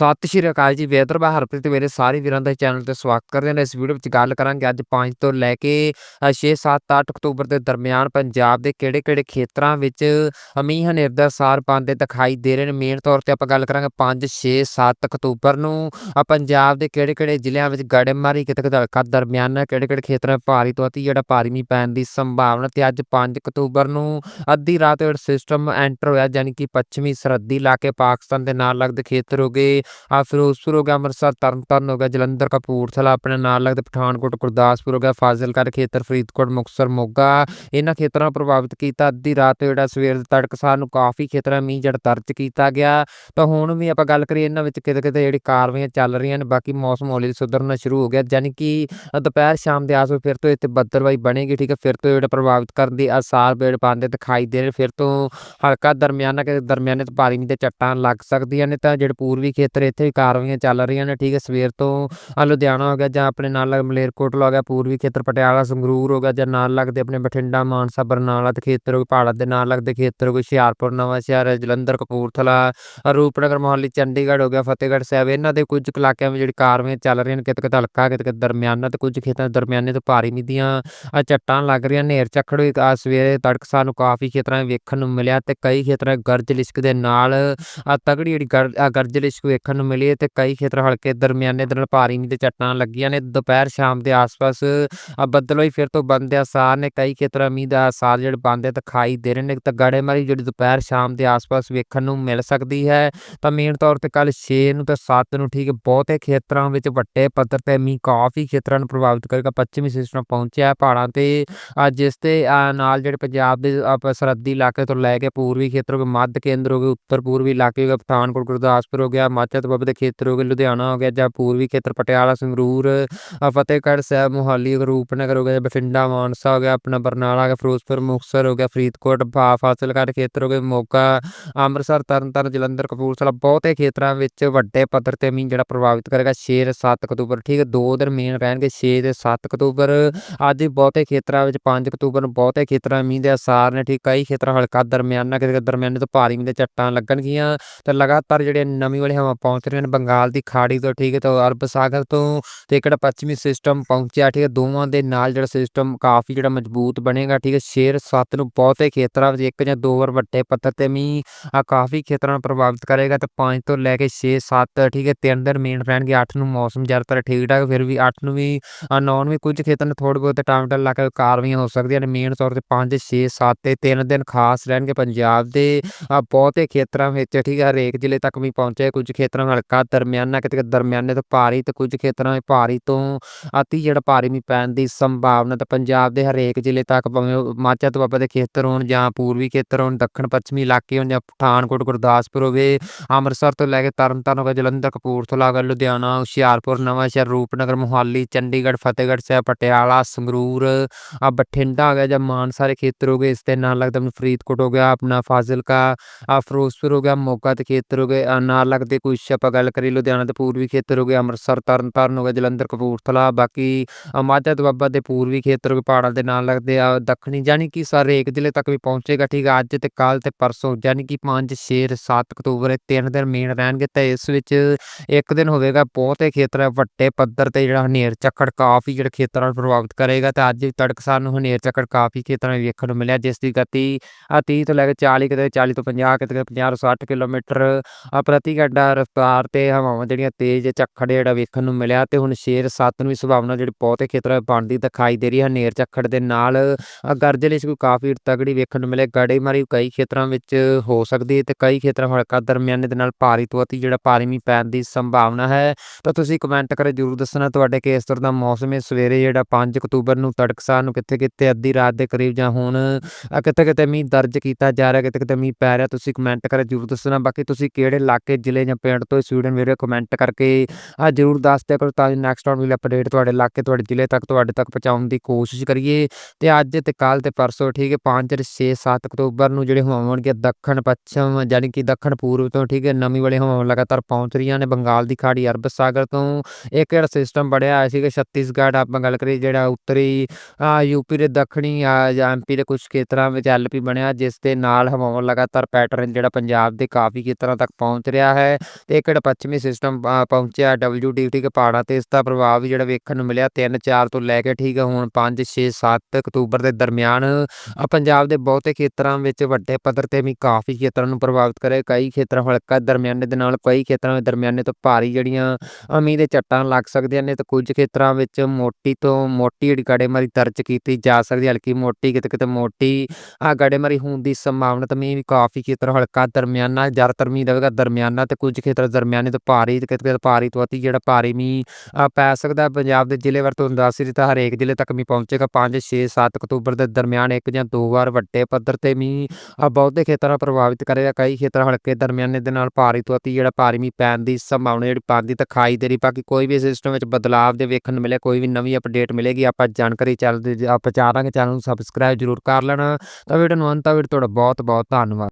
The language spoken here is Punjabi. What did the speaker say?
ਸਤਿ ਸ਼੍ਰੀ ਅਕਾਲ ਜੀ ਵੇਦਰਬਾ ਹਰਪ੍ਰੀਤ, ਮੇਰੇ ਸਾਰੇ ਵੀਰਾਂ ਦਾ ਚੈਨਲ ਤੇ ਸਵਾਗਤ ਕਰਦੇ ਹਾਂ ਇਸ ਵੀਡੀਓ ਵਿੱਚ ਗੱਲ ਕਰਾਂਗੇ ਅੱਜ 5 ਤੋਂ ਲੈ ਕੇ 6 7 8 ਅਕਤੂਬਰ ਦੇ ਦਰਮਿਆਨ ਪੰਜਾਬ ਦੇ ਕਿਹੜੇ-ਕਿਹੜੇ ਖੇਤਰਾਂ ਵਿੱਚ ਮੀਂਹ ਹਨੇਰ ਦਾ ਸਾਰ ਪਾਉਂਦੇ ਦਿਖਾਈ ਦੇ ਰਹੇ ਨੇ। ਮੇਨ ਤੌਰ ਤੇ ਆਪਾਂ ਗੱਲ ਕਰਾਂਗੇ 5 6 7 ਅਕਤੂਬਰ ਨੂੰ ਪੰਜਾਬ ਦੇ ਕਿਹੜੇ-ਕਿਹੜੇ ਜ਼ਿਲ੍ਹਿਆਂ ਵਿੱਚ ਗੜੇਮਾਰੀ ਕਿਤੇ ਕਿਤੇ ਦਰਮਿਆਨ ਕਿਹੜੇ-ਕਿਹੜੇ ਖੇਤਰਾਂ ਵਿੱਚ ਭਾਰੀ ਤੋਂ ਅਤੀ ਜਿਹੜਾ ਭਾਰੀ ਮੀਂਹ ਪੈਣ ਦੀ ਸੰਭਾਵਨਾ ਤੇ ਅੱਜ 5 ਅਕਤੂਬਰ ਨੂੰ ਅੱਧੀ ਰਾਤ ਵੇਲੇ ਸਿਸਟਮ ਐਂਟਰ ਹੋਇਆ ਯਾਨੀ ਕਿ ਪੱਛਮੀ ਸਰਹੱਦੀ ਇਲਾਕੇ ਪਾਕਿਸਤਾਨ ਦੇ ਨਾਲ ਲੱਗਦੇ ਖੇਤਰ ਹੋ ਗਏ। ਆ ਫਿਰੋਜ਼ਪੁਰ ਹੋ ਗਿਆ ਅੰਮ੍ਰਿਤਸਰ ਤਰਨਤਾਰਨ ਹੋ ਗਿਆ, ਜਲੰਧਰ ਕਪੂਰਥਲਾ ਆਪਣੇ ਨਾਲ ਲੱਗਦੇ ਪਠਾਨਕੋਟ, ਗੁਰਦਾਸਪੁਰ ਹੋ ਗਿਆ, ਫਾਜ਼ਿਲਕਾ ਖੇਤਰ, ਫਰੀਦਕੋਟ, ਮੁਕਤਸਰ, ਮੋਗਾ। ਇਹਨਾਂ ਖੇਤਰਾਂ ਨੂੰ ਪ੍ਰਭਾਵਿਤ ਕੀਤਾ। ਅੱਧੀ ਰਾਤ ਜਿਹੜਾ ਸਵੇਰ ਦੇ ਤੜਕਸਾਰ ਨੂੰ ਕਾਫੀ ਖੇਤਰਾਂ ਮੀਂਹ ਜਿਹੜਾ ਦਰਜ ਕੀਤਾ ਗਿਆ। ਤਾਂ ਹੁਣ ਵੀ ਆਪਾਂ ਗੱਲ ਕਰੀਏ ਇਹਨਾਂ ਵਿੱਚ ਕਿਤੇ ਕਿਤੇ ਜਿਹੜੀ ਕਾਰਵਾਈਆਂ ਚੱਲ ਰਹੀਆਂ ਨੇ, ਬਾਕੀ ਮੌਸਮ ਹੌਲੀ ਸੁਧਰਨਾ ਸ਼ੁਰੂ ਹੋ ਗਿਆ। ਯਾਨੀ ਕਿ ਦੁਪਹਿਰ, ਸ਼ਾਮ ਦੇ ਆਸ ਫਿਰ ਤੋਂ ਇੱਥੇ ਬੱਦਲਵਾਈ ਬਣੇਗੀ, ਠੀਕ ਹੈ? ਫਿਰ ਤੋਂ ਜਿਹੜਾ ਪ੍ਰਭਾਵਿਤ ਕਰਨ ਦੀ ਆਸਾਰ ਬੇੜ ਪਾਉਂਦੇ ਦਿਖਾਈ ਦੇ ਰਹੇ ਫਿਰ ਤੋਂ ਹਲਕਾ ਦਰਮਿਆਨਾ ਕਿ ਦਰਮਿਆਨੇ ਤੋਂ ਭਾਰੀ ਮੀਂਹ ਦੇ ਚੱਟਾਂ ਲੱਗ ਸਕਦੀਆਂ ਨੇ। ਤਾਂ ਜਿਹੜੇ ਪੂਰਬੀ ਖੇਤਰ ਇੱਥੇ ਵੀ ਕਾਰਵਾਈਆਂ ਚੱਲ ਰਹੀਆਂ ਨੇ, ਠੀਕ ਹੈ, ਸਵੇਰ ਤੋਂ ਲੁਧਿਆਣਾ ਹੋ ਗਿਆ ਜਾਂ ਆਪਣੇ ਨਾਲ ਲੱਗ ਮਲੇਰਕੋਟਲਾ ਹੋ ਗਿਆ, ਪੂਰਬੀ ਖੇਤਰ ਪਟਿਆਲਾ, ਸੰਗਰੂਰ ਹੋ ਗਿਆ, ਜਾਂ ਨਾਲ ਲੱਗਦੇ ਆਪਣੇ ਬਠਿੰਡਾ, ਮਾਨਸਾ, ਬਰਨਾਲਾ ਦੇ ਖੇਤਰ ਹੋ ਗਏ ਪਹਾੜਾਂ ਦੇ ਨਾਲ ਲੱਗਦੇ ਖੇਤਰ ਹੋ ਗਏ ਹੁਸ਼ਿਆਰਪੁਰ, ਨਵਾਂ ਸ਼ਹਿਰ, ਜਲੰਧਰ, ਕਪੂਰਥਲਾ ਰੂਪਨਗਰ, ਮੋਹਾਲੀ, ਚੰਡੀਗੜ੍ਹ ਹੋ ਗਿਆ, ਫਤਿਹਗੜ੍ਹ ਸਾਹਿਬ, ਇਹਨਾਂ ਦੇ ਕੁਝ ਇਲਾਕਿਆਂ ਵਿੱਚ ਜਿਹੜੀ ਕਾਰਵਾਈਆਂ ਚੱਲ ਰਹੀਆਂ ਨੇ, ਕਿਤੇ ਕਿਤੇ ਹਲਕਾ, ਕਿਤੇ ਕਿਤੇ ਦਰਮਿਆਨਾ ਤੇ ਕੁਝ ਖੇਤਾਂ ਦਰਮਿਆਨੇ ਤੋਂ ਭਾਰੀ ਮੀਂਹ ਦੀਆਂ ਚੱਟਾਨ ਲੱਗ ਰਹੀਆਂ ਨੇਰ ਝੱਖੜ ਵੀ ਆ ਸਵੇਰੇ ਤੜਕਸਾਰ ਨੂੰ ਕਾਫੀ ਖੇਤਰਾਂ ਵੇਖਣ ਨੂੰ ਮਿਲਿਆ ਤੇ ਕਈ ਖੇਤਰਾਂ ਗਰਜ ਲਿਸ਼ਕ ਦੇ ਨਾਲ ਤਗੜੀ ਜਿਹੜੀ ਗਰਜ ਲਿਸ਼ਕ ਦੇਖਣ ਨੂੰ ਮਿਲੀ ਤੇ ਕਈ ਖੇਤਰ ਹਲਕੇ ਦਰਮਿਆਨੇ ਦੇ ਭਾਰੀ ਮੀਂਹ ਦੇ ਚੱਟਾਂ ਲੱਗੀਆਂ ਨੇ। ਦੁਪਹਿਰ, ਸ਼ਾਮ ਦੇ ਆਸ-ਪਾਸ ਬੱਦਲ ਹੋਈ ਫਿਰ ਤੋਂ ਬੰਦੇ ਆਸਾਰ ਨੇ। ਕਈ ਖੇਤਰਾਂ ਮੀਂਹ ਦਾ ਆਸਾਰ ਜਿਹੜੇ ਬੰਦੇ ਦਿਖਾਈ ਦੇ ਰਹੇ ਨੇ। ਤਾਂ ਗੜੇਮਾਰੀ ਜਿਹੜੀ ਦੁਪਹਿਰ, ਸ਼ਾਮ ਦੇ ਆਸ-ਪਾਸ ਵੇਖਣ ਨੂੰ ਮਿਲ ਸਕਦੀ ਹੈ। ਤਾਂ ਮੇਨ ਤੌਰ ਤੇ ਕੱਲ 6 ਨੂੰ ਤੇ 7 ਨੂੰ ਠੀਕ ਬਹੁਤੇ ਖੇਤਰਾਂ ਵਿੱਚ ਵੱਡੇ ਪੱਧਰ ਤੇ ਮੀਂਹ ਕਾਫੀ ਖੇਤਰਾਂ ਨੂੰ ਪ੍ਰਭਾਵਿਤ ਕਰੇਗਾ। ਪੱਛਮੀ ਸਿਸਟਮ ਪਹੁੰਚਿਆ ਪਹਾੜਾਂ ਤੇ। ਜਿਸ ਤੇ ਨਾਲ ਜਿਹੜੇ ਪੰਜਾਬ ਦੇ ਸਰਹੱਦੀ ਇਲਾਕੇ ਤੋਂ ਲੈ ਕੇ ਪੂਰਬੀ ਖੇਤਰ ਹੋ ਮੱਧ ਕੇਂਦਰ ਹੋ ਗਏ ਉੱਤਰ ਪੂਰਬੀ ਇਲਾਕੇ ਹੋ ਗਏ, ਪਠਾਨਕੋਟ, ਗੁਰਦਾਸਪੁਰ ਹੋ ਗਿਆ ਹਿਮਾਚਲ ਪ੍ਰਦੇਸ਼ ਦੇ ਖੇਤਰ ਹੋ ਗਏ, ਲੁਧਿਆਣਾ ਹੋ ਗਿਆ ਜਾਂ ਪੂਰਬੀ ਖੇਤਰ, ਪਟਿਆਲਾ, ਸੰਗਰੂਰ ਫਤਿਹਗੜ੍ਹ ਸਾਹਿਬ, ਮੋਹਾਲੀ ਰੂਪਨਗਰ ਹੋ ਗਿਆ, ਬਠਿੰਡਾ, ਮਾਨਸਾ ਹੋ ਗਿਆ, ਆਪਣਾ ਬਰਨਾਲਾ ਹੋ ਫਿਰੋਜ਼ਪੁਰ, ਮੁਕਤਸਰ ਹੋ ਗਿਆ, ਫਰੀਦਕੋਟ ਫਾਜ਼ਿਲਕਾ ਖੇਤਰ ਹੋ ਗਏ, ਮੋਗਾ, ਅੰਮ੍ਰਿਤਸਰ, ਤਰਨਤਾਰਨ, ਜਲੰਧਰ, ਕਪੂਰਥਲਾ, ਬਹੁਤੇ ਖੇਤਰਾਂ ਵਿੱਚ ਵੱਡੇ ਪੱਧਰ ਤੇ ਮੀਂਹ ਜਿਹੜਾ ਪ੍ਰਭਾਵਿਤ ਕਰੇਗਾ 6 7 ਅਕਤੂਬਰ, ਠੀਕ ਹੈ, ਦੋ ਦਿਨ ਮੇਨ ਰਹਿਣਗੇ 6 ਤੇ 7 ਅਕਤੂਬਰ, ਅੱਜ ਬਹੁਤੇ ਖੇਤਰਾਂ ਵਿੱਚ 5 ਅਕਤੂਬਰ ਨੂੰ ਬਹੁਤੇ ਖੇਤਰਾਂ ਮੀਂਹ ਦੇ ਅਸਾਰ ਨੇ, ਠੀਕ, ਕਈ ਖੇਤਰਾਂ ਹਲਕਾ ਦਰਮਿਆਨਾ, ਕਿਤੇ ਦਰਮਿਆਨੇ ਤੋਂ ਭਾਰੀ ਮੀਂਹ ਦੇ ਚੱਟਾਂ ਲੱਗਣਗੀਆਂ, ਤੇ ਲਗਾਤਾਰ ਜਿਹੜੇ ਨਵੀਂ ਵਾਲੀ ਹਵਾ ਪਹੁੰਚ ਰਹੇ ਨੇ ਬੰਗਾਲ ਦੀ ਖਾੜੀ ਤੋਂ, ਠੀਕ ਹੈ, ਤੇ ਅਰਬ ਸਾਗਰ ਤੋਂ ਤੇ ਕਿਹੜਾ ਪੱਛਮੀ ਸਿਸਟਮ ਪਹੁੰਚਿਆ, ਠੀਕ ਹੈ, ਦੋਵਾਂ ਦੇ ਨਾਲ ਜਿਹੜਾ ਸਿਸਟਮ ਕਾਫੀ ਜਿਹੜਾ ਮਜ਼ਬੂਤ ਬਣੇਗਾ, ਠੀਕ ਹੈ, ਸ਼ੇਰ 7 ਨੂੰ ਬਹੁਤੇ ਖੇਤਰਾਂ ਵਿੱਚ ਇੱਕ ਜਾਂ ਦੋ ਵਾਰ ਵੱਡੇ ਪੱਧਰ ਤੇ ਮੀਂਹ ਆ ਕਾਫੀ ਖੇਤਰਾਂ ਨੂੰ ਪ੍ਰਭਾਵਿਤ ਕਰੇਗਾ, ਤੇ 5 ਤੋਂ ਲੈ ਕੇ 6 7 ਠੀਕ ਹੈ, ਤਿੰਨ ਦਿਨ ਮੇਨ ਰਹਿਣਗੇ 8 ਨੂੰ ਮੌਸਮ ਜ਼ਿਆਦਾਤਰ ਠੀਕ ਠਾਕ, ਫਿਰ ਵੀ 8 ਨੂੰ ਵੀ 9 ਨੂੰ ਵੀ ਕੁਝ ਖੇਤਰਾਂ ਨੂੰ ਥੋੜੇ ਬਹੁਤ ਟਾਈਮ ਲਾ ਕੇ ਕਾਰਵਾਈਆਂ ਹੋ ਸਕਦੀਆਂ ਨੇ ਮੇਨ ਤੌਰ ਤੇ 5 6 7 ਤੇ ਤਿੰਨ ਦਿਨ ਖਾਸ ਰਹਿਣਗੇ ਪੰਜਾਬ ਦੇ ਬਹੁਤੇ ਖੇਤਰਾਂ ਵਿੱਚ, ਠੀਕ ਹੈ, ਹਰੇਕ ਜ਼ਿਲ੍ਹੇ ਤੱਕ ਵੀ ਪਹੁੰਚਿਆ ਕੁਝ ਖੇਤਰ ਵਿੱਚ ਹਲਕਾ ਦਰਮਿਆਨਾ, ਕਿਤੇ ਦਰਮਿਆਨੇ ਤੋਂ ਭਾਰੀ ਤੇ ਕੁਝ ਖੇਤਰਾਂ ਵਿੱਚ ਭਾਰੀ ਤੋਂ ਅਤੀ ਜਿਹੜਾ ਭਾਰੀ ਮੀਂਹ ਪੈਣ ਦੀ ਸੰਭਾਵਨਾ ਤੇ ਪੰਜਾਬ ਦੇ ਹਰੇਕ ਜ਼ਿਲ੍ਹੇ ਤੱਕ ਭਾਵੇਂ ਮਾਝਾ ਦੁਆਬਾ ਦੇ ਖੇਤਰ ਹੋਣ ਜਾਂ ਪੂਰਬੀ ਖੇਤਰ ਹੋਣ ਦੱਖਣ ਪੱਛਮੀ ਇਲਾਕੇ ਹੋਣ ਜਾਂ ਪਠਾਨਕੋਟ, ਗੁਰਦਾਸਪੁਰ ਹੋਵੇ, ਅੰਮ੍ਰਿਤਸਰ ਤੋਂ ਲੈ ਕੇ ਤਰਨਤਾਰਨ ਹੋ ਗਿਆ, ਜਲੰਧਰ, ਕਪੂਰਥਲਾ ਹੋ ਗਿਆ, ਲੁਧਿਆਣਾ, ਹੁਸ਼ਿਆਰਪੁਰ, ਨਵਾਂਸ਼ਹਿਰ, ਰੂਪਨਗਰ, ਮੋਹਾਲੀ, ਚੰਡੀਗੜ੍ਹ, ਫਤਿਹਗੜ੍ਹ ਸਾਹਿਬ, ਪਟਿਆਲਾ, ਸੰਗਰੂਰ, ਆ ਬਠਿੰਡਾ ਹੋ ਗਿਆ ਜਾਂ ਮਾਨਸਾ ਦੇ ਖੇਤਰ ਹੋ ਗਏ, ਇਸ ਦੇ ਨਾਲ ਲੱਗਦਾ ਫਰੀਦਕੋਟ ਹੋ ਗਿਆ, ਆਪਣਾ ਫਾਜ਼ਿਲਕਾ, ਆ ਫਿਰੋਜ਼ਪੁਰ ਹੋ ਗਿਆ, ਮੋਗਾ ਦੇ ਖੇਤਰ ਹੋ ਗਏ ਨਾਲ ਲੱਗਦੇ ਕੁਛ ਆਪਾਂ ਗੱਲ ਕਰੀ, ਲੁਧਿਆਣਾ ਦੇ ਪੂਰਬੀ ਖੇਤਰ ਹੋ ਗਏ, ਅੰਮ੍ਰਿਤਸਰ, ਤਰਨਤਾਰਨ ਹੋ ਗਿਆ, ਜਲੰਧਰ, ਕਪੂਰਥਲਾ, ਬਾਕੀ ਮਾਝਾ ਦੁਆਬਾ ਦੇ ਪੂਰਬੀ ਖੇਤਰ ਹੋ ਪਹਾੜਾਂ ਦੇ ਨਾਲ ਲੱਗਦੇ ਆ, ਦੱਖਣੀ ਯਾਨੀ ਕਿ ਸਾਰੇ ਇੱਕ ਜ਼ਿਲ੍ਹੇ ਤੱਕ ਵੀ ਪਹੁੰਚੇਗਾ, ਠੀਕ ਆ, ਅੱਜ ਤੇ ਕੱਲ ਤੇ ਪਰਸੋਂ ਯਾਨੀ ਕਿ 5 6 7 ਅਕਤੂਬਰ, ਇਹ ਤਿੰਨ ਦਿਨ ਮੇਨ ਰਹਿਣਗੇ, ਤੇ ਇਸ ਵਿੱਚ ਇੱਕ ਦਿਨ ਹੋਵੇਗਾ ਬਹੁਤੇ ਖੇਤਰ, ਵੱਡੇ ਪੱਧਰ ਤੇ ਜਿਹੜਾ ਹਨੇਰ ਝੱਖੜ ਕਾਫੀ ਜਿਹੜੇ ਖੇਤਰਾਂ ਨੂੰ ਪ੍ਰਭਾਵਿਤ ਕਰੇਗਾ, ਤੇ ਅੱਜ ਤੜਕਸਾਰ ਨੂੰ ਹਨੇਰ ਝੱਖੜ ਕਾਫੀ ਖੇਤਰਾਂ ਵਿੱਚ ਵੇਖਣ ਨੂੰ ਮਿਲਿਆ, ਜਿਸ ਦੀ ਗਤੀ 30 ਤੋਂ ਲੈ ਕੇ 40 ਕਿਤੇ 40 ਤੋਂ 50 ਕਿਤੇ 50 ਤੋਂ 60 ਕਿਲੋਮੀਟਰ ਪ੍ਰਤੀ ਘੰਟਾ ਰਫ਼ਤਾਰ ਤੇ ਹਵਾਵਾਂ ਜਿਹੜੀਆਂ ਤੇਜ਼ ਝੱਖੜ ਜਿਹੜਾ ਵੇਖਣ ਨੂੰ ਮਿਲਿਆ ਤੇ ਹੁਣ ਸ਼ੇਰ 7 ਨੂੰ ਵੀ ਸੰਭਾਵਨਾ ਜਿਹੜੀ ਬਹੁਤੇ ਖੇਤਰਾਂ ਵਿੱਚ ਬਣਦੀ ਦਿਖਾਈ ਦੇ ਰਹੀ ਹੈ। ਹਨੇਰ ਝੱਖੜ ਦੇ ਨਾਲ ਗਰਜ ਲਈ ਕੋਈ ਕਾਫੀ ਤਗੜੀ ਵੇਖਣ ਨੂੰ ਮਿਲੇ ਗੜੇਮਾਰੀ ਕਈ ਖੇਤਰਾਂ ਵਿੱਚ ਹੋ ਸਕਦੀ ਹੈ ਤੇ ਕਈ ਖੇਤਰਾਂ ਹਲਕਾ ਦਰਮਿਆਨੇ ਦੇ ਨਾਲ ਭਾਰੀ ਤੋਂ ਅਤੀ ਜਿਹੜਾ ਭਾਰੀ ਮੀਂਹ ਪੈਣ ਦੀ ਸੰਭਾਵਨਾ ਹੈ। ਤਾਂ ਤੁਸੀਂ ਕਮੈਂਟ ਕਰੇ ਜਰੂਰ ਦੱਸਣਾ ਤੁਹਾਡੇ ਕਿਸ ਤਰ੍ਹਾਂ ਦਾ ਮੌਸਮ ਹੈ। ਸਵੇਰੇ ਜਿਹੜਾ 5 ਅਕਤੂਬਰ ਨੂੰ ਤੜਕਸਾਰ ਨੂੰ ਕਿੱਥੇ ਕਿੱਥੇ ਅੱਧੀ ਰਾਤ ਦੇ ਕਰੀਬ ਜਾਂ ਹੁਣ ਕਿੱਥੇ ਕਿਤੇ ਮੀਂਹ ਦਰਜ ਕੀਤਾ ਜਾ ਰਿਹਾ ਕਿਤੇ ਕਿਤੇ ਮੀਂਹ ਪੈ ਰਿਹਾ, ਤੁਸੀਂ ਕਮੈਂਟ ਕਰੇ ਜਰੂਰ ਦੱਸਣਾ। ਬਾਕੀ ਤੁਸੀਂ ਕਿਹੜੇ ਇਲਾਕੇ, ਜ਼ਿਲ੍ਹੇ ਜਾਂ ਪਿੰਡ ਤੋਂ ਇਸ ਵੀਡੀਓ ਕਮੈਂਟ ਕਰਕੇ ਆ ਜਰੂਰ ਦੱਸ ਦਿਆ ਕਰੋ ਤਾਂ ਨੈਕਸਟ ਆਨ ਵੀ ਅਪਡੇਟ ਤੁਹਾਡੇ ਇਲਾਕੇ, ਤੁਹਾਡੇ ਜ਼ਿਲ੍ਹੇ ਤੱਕ, ਤੁਹਾਡੇ ਤੱਕ ਪਹੁੰਚਾਉਣ ਦੀ ਕੋਸ਼ਿਸ਼ ਕਰੀਏ। ਤੇ ਅੱਜ ਤੇ ਕੱਲ ਤੇ ਪਰਸੋਂ, ਠੀਕ ਹੈ 5 6 7 ਅਕਤੂਬਰ ਨੂੰ ਜਿਹੜੇ ਹਵਾਵਾਂ ਦੱਖਣ, ਪੱਛਮ ਯਾਨੀ ਕਿ ਦੱਖਣ ਪੂਰਬ ਤੋਂ, ਠੀਕ ਹੈ, ਨਵੀਂ ਵਾਲੇ ਹਵਾਵਾਂ ਲਗਾਤਾਰ ਪਹੁੰਚ ਰਹੀਆਂ ਨੇ ਬੰਗਾਲ ਦੀ ਖਾੜੀ ਅਰਬ ਸਾਗਰ ਤੋਂ। ਇੱਕ ਜਿਹੜਾ ਸਿਸਟਮ ਬੜਿਆ ਹੋਇਆ ਸੀ ਕਿ ਛੱਤੀਸਗੜ੍ਹ, ਆਪਾਂ ਗੱਲ ਕਰੀਏ ਜਿਹੜਾ ਉੱਤਰੀ ਯੂਪੀ ਦੇ ਦੱਖਣੀ ਜਾਂ ਐਮਪੀ ਦੇ ਕੁਝ ਖੇਤਰਾਂ ਵਿੱਚ ਐਲਪੀ ਬਣਿਆ, ਜਿਸ ਦੇ ਨਾਲ ਹਵਾਵਾਂ ਲਗਾਤਾਰ ਪੈਟਰਨ ਜਿਹੜਾ ਪੰਜਾਬ ਦੇ ਕਾਫੀ ਖੇਤਰਾਂ ਤੱਕ ਪਹੁੰਚ ਰਿਹਾ ਹੈ। ਤੇ ਇੱਕ ਜਿਹੜਾ ਪੱਛਮੀ ਸਿਸਟਮ ਅ, ਪਹੁੰਚਿਆ WDT ਕੇ ਪਹਾੜਾਂ ਤੇ ਇਸ ਦਾ ਪ੍ਰਭਾਵ ਵੀ ਜਿਹੜਾ ਵੇਖਣ ਨੂੰ ਮਿਲਿਆ 3-4 ਤੋਂ ਲੈ ਕੇ ਠੀਕ ਹੈ ਹੁਣ 5-6-7 ਅਕਤੂਬਰ ਦੇ ਦਰਮਿਆਨ ਪੰਜਾਬ ਦੇ ਬਹੁਤੇ ਖੇਤਰਾਂ ਵਿੱਚ ਵੱਡੇ ਪੱਧਰ ਤੇ ਵੀ ਕਾਫੀ ਖੇਤਰਾਂ ਨੂੰ ਪ੍ਰਭਾਵਿਤ ਕਰੇ ਕਈ ਖੇਤਰਾਂ ਹਲਕਾ ਦਰਮਿਆਨੇ ਦੇ ਨਾਲ ਕਈ ਖੇਤਰਾਂ ਵਿੱਚ ਦਰਮਿਆਨੇ ਤੋਂ ਭਾਰੀ ਜਿਹੜੀਆਂ ਅ, ਮੀਂਹ ਦੇ ਝੱਟਾਂ ਲੱਗ ਸਕਦੀਆਂ ਨੇ ਤੇ ਕੁਝ ਖੇਤਰਾਂ ਵਿੱਚ ਮੋਟੀ ਤੋਂ ਮੋਟੀ ਜਿਹੜੀ ਗੜੇਮਾਰੀ ਦਰਜ ਕੀਤੀ ਜਾ ਸਕਦੀ ਹੈ ਹਲਕੀ ਮੋਟੀ ਕਿਤੇ ਕਿਤੇ ਮੋਟੀ ਆ ਗੜੇਮਾਰੀ ਹੋਣ ਦੀ ਸੰਭਾਵਨਾ ਤਾਂ ਮੀਂਹ ਵੀ ਕਾਫੀ ਖੇਤਰ ਹਲਕਾ ਦਰਮਿਆਨਾ ਜ਼ਿਆਦਾਤਰ ਮੀਂਹ ਦੇਵੇਗਾ ਦਰਮਿਆਨਾ ਤੇ ਕੁਝ ਖੇਤਰ ਦਰਮਿਆਨੇ ਤੋਂ ਭਾਰੀ ਤੇ ਕਿਤੇ ਭਾਰੀ ਤੋਂ ਅਤੀ ਜਿਹੜਾ ਭਾਰੀ ਮੀਂਹ ਪੈ ਸਕਦਾ ਪੰਜਾਬ ਦੇ ਜ਼ਿਲ੍ਹੇ ਵਰ ਤੁਹਾਨੂੰ ਦੱਸ ਹੀ ਦਿੱਤਾ, ਹਰੇਕ ਜ਼ਿਲ੍ਹੇ ਤੱਕ ਮੀਂਹ ਪਹੁੰਚੇਗਾ। 5 6 7 ਅਕਤੂਬਰ ਦੇ ਦਰਮਿਆਨ ਇੱਕ ਜਾਂ ਦੋ ਵਾਰ ਵੱਡੇ ਪੱਧਰ ਤੇ ਮੀਂਹ ਬਹੁਤੇ ਖੇਤਰਾਂ ਪ੍ਰਭਾਵਿਤ ਕਰੇਗਾ। ਕਈ ਖੇਤਰ ਹਲਕੇ ਦਰਮਿਆਨੇ ਦੇ ਨਾਲ ਭਾਰੀ ਤੋਂ ਅਤੀ ਜਿਹੜਾ ਭਾਰੀ ਮੀਂਹ ਪੈਣ ਦੀ ਸੰਭਾਵਨਾ ਜਿਹੜੀ ਪਾਉਂਦੀ ਦਿਖਾਈ ਦੇ ਰਹੀ। ਬਾਕੀ ਕੋਈ ਵੀ ਸਿਸਟਮ ਵਿੱਚ ਬਦਲਾਵ ਦੇ ਵੇਖਣ ਨੂੰ ਮਿਲੇ ਕੋਈ ਵੀ ਨਵੀਂ ਅਪਡੇਟ ਮਿਲੇਗੀ, ਆਪਾਂ ਜਾਣਕਾਰੀ ਚੱਲਦੇ, ਆਪਾਂ ਚਾਹਾਂਗੇ। ਚੈਨਲ ਨੂੰ ਸਬਸਕ੍ਰਾਈਬ ਜ਼ਰੂਰ ਕਰ ਲੈਣਾ। ਤਾਂ ਵੀਡੀਓ ਨੂੰ ਅੰਤ ਤੱਕ ਤੁਹਾਡਾ ਬਹੁਤ ਬਹੁਤ ਧੰਨਵਾਦ।